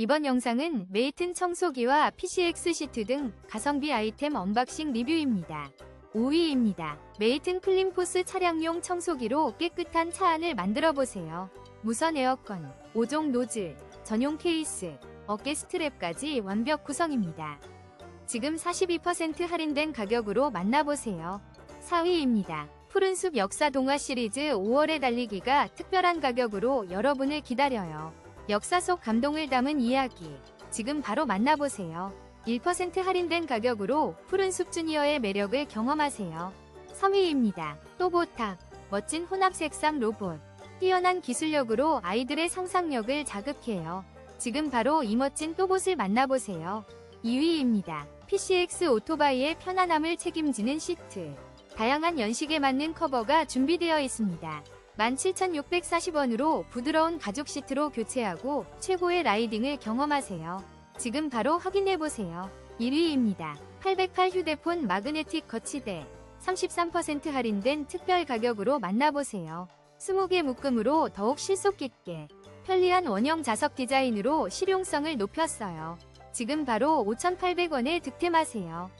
이번 영상은 메이튼 청소기와 PCX 시트 등 가성비 아이템 언박싱 리뷰입니다. 5위입니다. 메이튼 클린포스 차량용 청소기로 깨끗한 차 안을 만들어 보세요. 무선 에어컨, 5종 노즐, 전용 케이스, 어깨 스트랩까지 완벽 구성입니다. 지금 42% 할인된 가격으로 만나보세요. 4위입니다. 푸른숲 역사 동화 시리즈 5월의 달리기가 특별한 가격으로 여러분을 기다려요. 역사 속 감동을 담은 이야기. 지금 바로 만나보세요. 1% 할인된 가격으로 푸른 숲 주니어의 매력을 경험하세요. 3위입니다. 또보탁. 멋진 혼합 색상 로봇. 뛰어난 기술력으로 아이들의 상상력을 자극해요. 지금 바로 이 멋진 또봇을 만나보세요. 2위입니다. PCX 오토바이의 편안함을 책임지는 시트. 다양한 연식에 맞는 커버가 준비되어 있습니다. 17,640원으로 부드러운 가죽 시트로 교체하고 최고의 라이딩을 경험하세요. 지금 바로 확인해보세요. 1위입니다. 808 휴대폰 마그네틱 거치대. 33% 할인된 특별 가격으로 만나보세요. 20개 묶음으로 더욱 실속 깊게 편리한 원형 자석 디자인으로 실용성을 높였어요. 지금 바로 5,800원에 득템하세요.